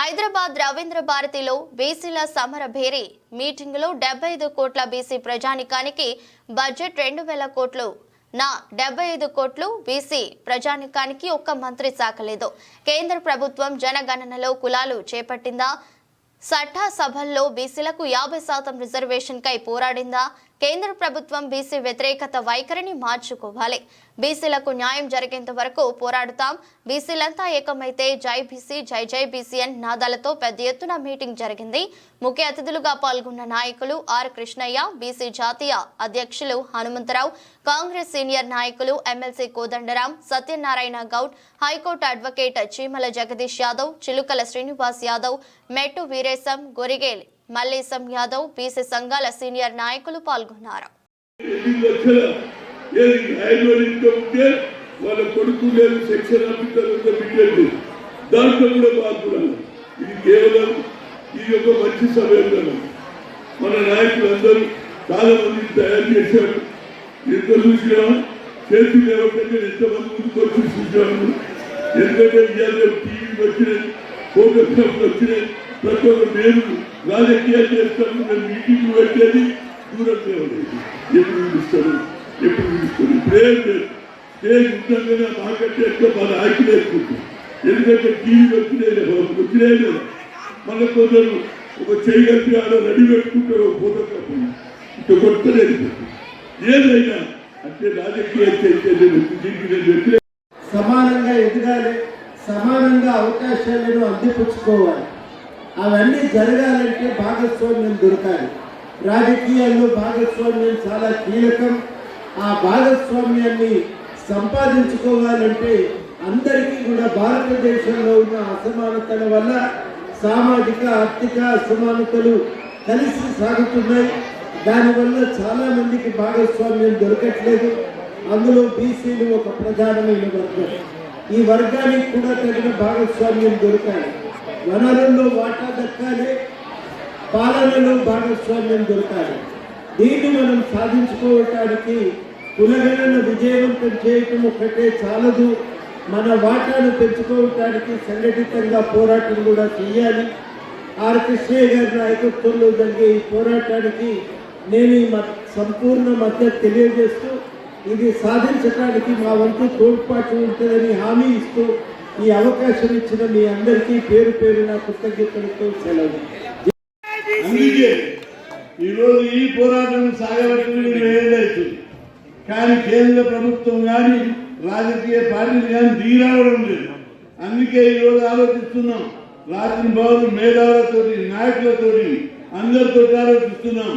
హైదరాబాద్ రవీంద్ర భారతిలో బీసీల సమర భేరీ మీటింగ్లో డెబ్బై ఐదు కోట్ల బీసీ ప్రజానికానికి బడ్జెట్ రెండు వేల కోట్లు. నా డెబ్బై ఐదు కోట్లు బీసీ ప్రజానికానికి ఒక్క మంత్రి శాఖ లేదు కేంద్ర ప్రభుత్వం జనగణనలో కులాలు చేపట్టిందా? సట్టా సభల్లో బీసీలకు యాభై శాతం రిజర్వేషన్ కై పోరాడిందా? కేంద్ర ప్రభుత్వం బీసీ వ్యతిరేకత వైఖరిని మార్చుకోవాలి. బీసీలకు న్యాయం జరిగేంత వరకు పోరాడుతాం. బీసీలంతా ఏకమైతే జై బీసీ జై జై బీసీ అని నాదాలతో పెద్ద ఎత్తున మీటింగ్ జరిగింది. ముఖ్య అతిథులుగా పాల్గొన్న నాయకులు ఆర్ కృష్ణయ్య బీసీ జాతీయ అధ్యక్షులు హనుమంతరావు కాంగ్రెస్ సీనియర్ నాయకులు MLC Kodandaram Satyanarayana Goud high court advocate Cheemala Jagadish Yadav Chilukala Srinivas Yadav Mettu Veeresham Gorigel Mallesham Yadav BC సంఘాల సీనియర్ నాయకులు పాల్గొన్నారు వాళ్ళ కొడుకు లేదు సెక్షన్ ఆఫీసర్ ఉంటే బిడ్డలు దాంట్లో కూడా పాల్గొనాలి ఇది కేవలం ఇది ఒక మంచి మన నాయకులందరూ చాలా మంది తయారు చేశారు ఎంత చూసినా చేతి లేవకంటే ఎంతమంది ముందుకు వచ్చి చూసాము ఎందుకంటే ఇవాళ టీవీ వచ్చినాయి ఫోటోగ్రాఫ్లు వచ్చినాయి ప్రతి ఒక్క మేము రాజకీయాలు చేస్తాను నేను మీటింగ్ పెట్టేది దూరంగా ఉండేది. ఎప్పుడు పిలుస్తారు ఎప్పుడు పిలుస్తారు ప్రేమ లేదు. స్టేజ్ ఉండగానే మాకంటే ఎక్కువ మా నాయకులు ఎక్కువ ఎందుకంటే టీవీ వచ్చినాయి వచ్చినాయి లేదు. మన కొందరు ఒక చేయగలిపి ఆడ రెడీ పెట్టుకుంటారు ఒక ఫోటోగ్రాఫ్ ఇక కొట్టలేదు. ఏదైనా అంటే రాజకీయాలు చేస్తే దీనికి నేను వ్యతిరేక సమానంగా ఎదగాలి సమానంగా అవకాశాలను అందిపుచ్చుకోవాలి. అవన్నీ జరగాలంటే భాగస్వామ్యం దొరకాలి. రాజకీయాల్లో భాగస్వామ్యం చాలా కీలకం. ఆ భాగస్వామ్యాన్ని సంపాదించుకోవాలంటే అందరికీ కూడా భారతదేశంలో ఉన్న అసమానతల వల్ల సామాజిక ఆర్థిక అసమానతలు కలిసి సాగుతున్నాయి. దానివల్ల చాలా మందికి భాగస్వామ్యం దొరకట్లేదు. అందులో బీసీలు ఒక ప్రధానమైన వర్గం. ఈ వర్గానికి కూడా తగిన భాగస్వామ్యం దొరకాలి. వనరుల్లో వాటా దక్కాలి. పాలనలో భాగస్వామ్యం దొరకాలి. దీన్ని మనం సాధించుకోవటానికి కులగణను విజయవంతం చేయటం ఒకటే చాలదు. మన వాటాను పెంచుకోవటానికి సంఘటితంగా పోరాటం కూడా చేయాలి ఆర్. కృష్ణయ్య గారి నాయకత్వంలో జరిగే ఈ పోరాటానికి నేను ఈ సంపూర్ణ మద్దతు తెలియజేస్తూ ఇది సాధించడానికి మా వంతు తోడ్పాటు ఉంటుందని హామీ ఇస్తూ ఈ అవకాశం ఇచ్చిన మీ అందరికీ పేరు పేరున కృతజ్ఞతలతో సెలవు. అందుకే ఈరోజు ఈ పోరాటం సాగబెట్టింది ఏదైతుంది కానీ కేంద్ర ప్రభుత్వం కానీ రాజకీయ పార్టీలు కానీ దిగిరావడం లేదు. అందుకే ఈరోజు ఆలోచిస్తున్నాం. రాత్రి బాబు మేధావులతోటి నాయకులతోటి అందరితో ఆలోచిస్తున్నాం.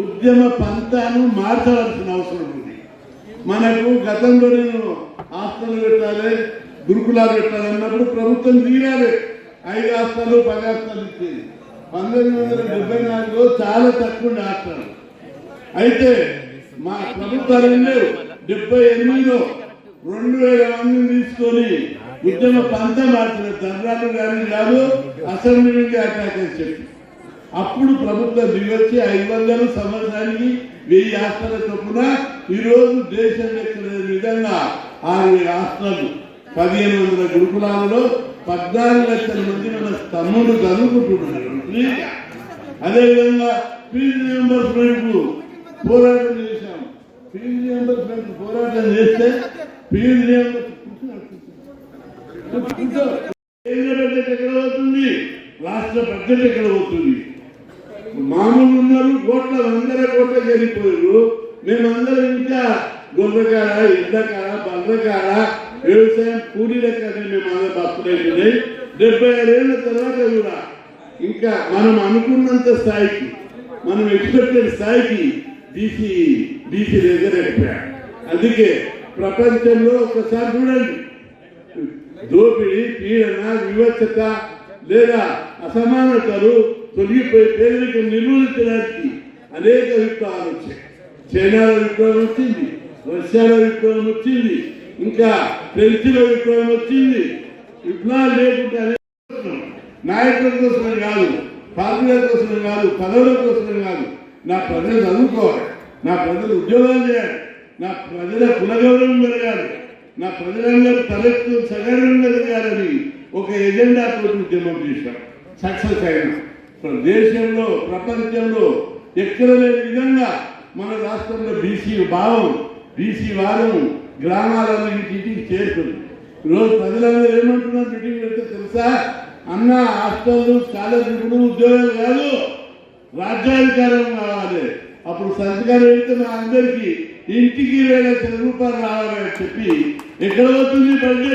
ఉద్యమ పంతాను మార్చవలసిన అవసరం ఉంది. మనకు గతంలో నేను ఆస్తులు పెట్టాలి గురుకులాలు పెట్టాలి అన్నప్పుడు ప్రభుత్వం తీరాలి. ఐదు హాస్టలు పది హాస్టలు ఇచ్చేది. పంతొమ్మిది వందల డెబ్బై నాలుగులో చాలా తక్కువ ఉండే హాస్టల్ అయితే మా ప్రభుత్వాలు లేవు. డెబ్బై ఎనిమిదిలో రెండు వేల మందిని తీసుకొని ఉద్యమ పంత మార్చిన ధర్నాలు కానీ కాదు అసెంబ్లీ అటాక్ అని చెప్పి అప్పుడు ప్రభుత్వం దిగొచ్చి ఐదు వందల సంవత్సరానికి వెయ్యి హాస్టల్ చొప్పున ఈరోజు దేశం ఎక్కడ విధంగా ఆరు వేల హాస్టల్ పదిహేను వందల గురుకులాలలో పద్నాలుగు లక్షల మంది మన తమ్ముడు చదువుకుంటున్నారు అదేవిధంగా ఫీజు రియంబర్స్మెంట్ పోరాటం చేశాం. ఫీజు రియంబర్స్మెంట్ పోరాటం చేస్తే ఫీజు రియంబర్స్మెంట్ కేంద్ర బడ్జెట్ ఎక్కడ అవుతుంది రాష్ట్ర బడ్జెట్ ఎక్కడ అవుతుంది మామూలు ఉన్నారు కోట్ల వందల కోట్ల జరిగిపోయారు మేమందరం ఇంకా గొర్రెకాడ ఇళ్ళకాడ బర్రకాడ వ్యవసాయం కూలీల కాడ మేము అందరం బతుకులైతున్నాయి డెబ్బై ఏళ్ళ తర్వాత కూడా ఇంకా మనం అనుకున్నంత స్థాయికి మనం ఎక్స్పెక్టెడ్ స్థాయికి బీసీ బీసీ దగ్గర అందుకే ప్రపంచంలో ఒకసారి చూడండి. దోపిడీ పీడన వివక్షత లేదా అసమానతలు తొలగిపోయి పేదరికం నిర్మూలించడానికి అనేక విప్లవాలు వచ్చాయి. చైనాలో విప్లవం వచ్చింది రష్యాలో విప్లవం వచ్చింది ఇంకా ఫ్రెంచ్లో విప్లవం వచ్చింది. విప్లవాలు లేకుండా నాయకుల కోసమే కాదు పార్టీల కోసమే కాదు పదవుల కోసమే కాదు. నా ప్రజలు చదువుకోవాలి నా ప్రజలు ఉద్యోగాలు చేయాలి నా ప్రజల కులగౌరవం పెరగాలి నా ప్రజలందరూ తలెత్తు సగర్వంగా పెరగాలని ఒక ఎజెండా తోటి ఉద్యమం చేశాం. సక్సెస్ అయినా. దేశంలో ప్రపంచంలో ఎక్కడ లేని విధంగా మన రాష్ట్రంలో బీసీ భావం బీసీ వారం గ్రామాలన్నింటికి చేరుకుంది. ఈరోజు ప్రజలందరూ ఏమంటున్నారు మీటింగ్ పెడితే తెలుసా? అన్న హాస్టల్లు స్కాలర్షిప్లు ఉద్యోగాలు కాదు రాజ్యాధికారం కావాలి. అప్పుడు సంతకాలు పెడితే మా అందరికీ ఇంటికి వేల రూపాయలు రావాలని చెప్పి ఎక్కడ వస్తుంది బడ్జెట్